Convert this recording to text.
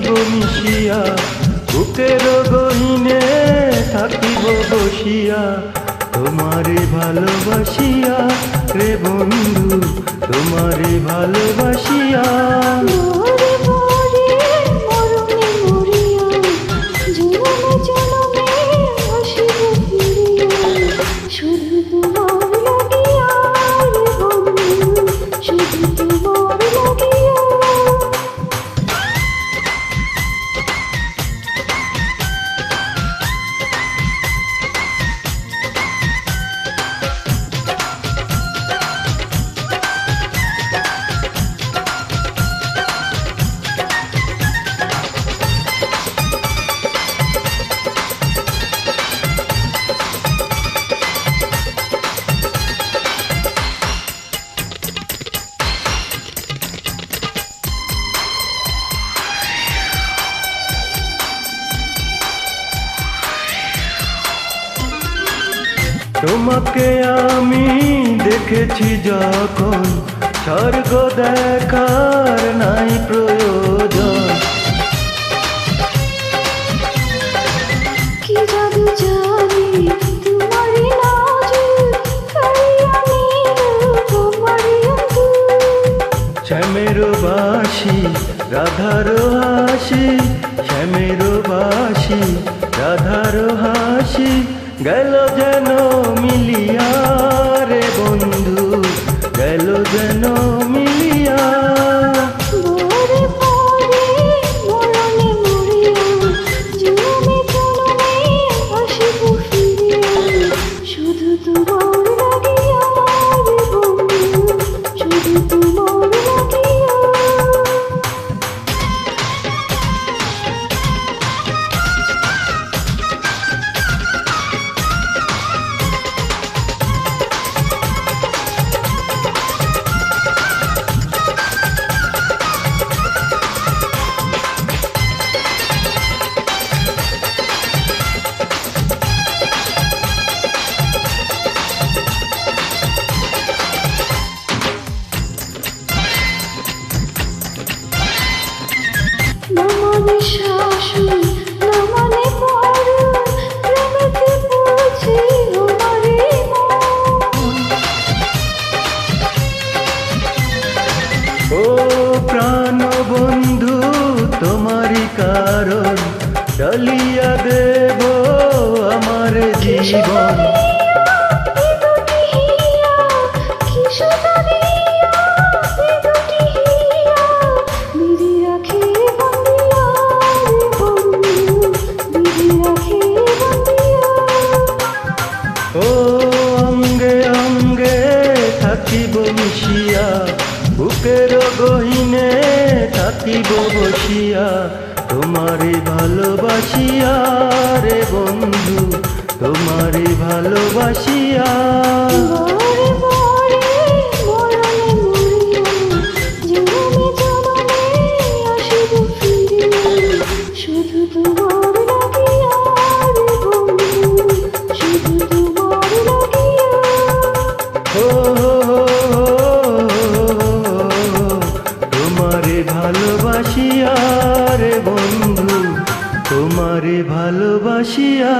মিশিয়া বুকের গহিনে থাকিব বসিয়া। তোমারে ভালোবাসিয়া রে বন্ধু তোমারে ভালোবাসিয়া। শুধু তোমার তোমাকে আমি দেখেছি যখন স্বর্গ দেখার নাই প্রয়োজন। কি জাদু জানি তোমারই শ্যামের বাসি রাধার হাসি শ্যামের বাসি রাধার হাসি। গেল যেন ও প্রাণ বন্ধু তোমারই কারণ চলিয়া দেব আমার জীবন। বুকের গহিনে থাকিব বসিয়া তোমারে ভালোবাসিয়া রে বন্ধু তোমারে ভালোবাসিয়া ভালোবাসিয়া বন্ধু তোমারে ভালোবাসিয়া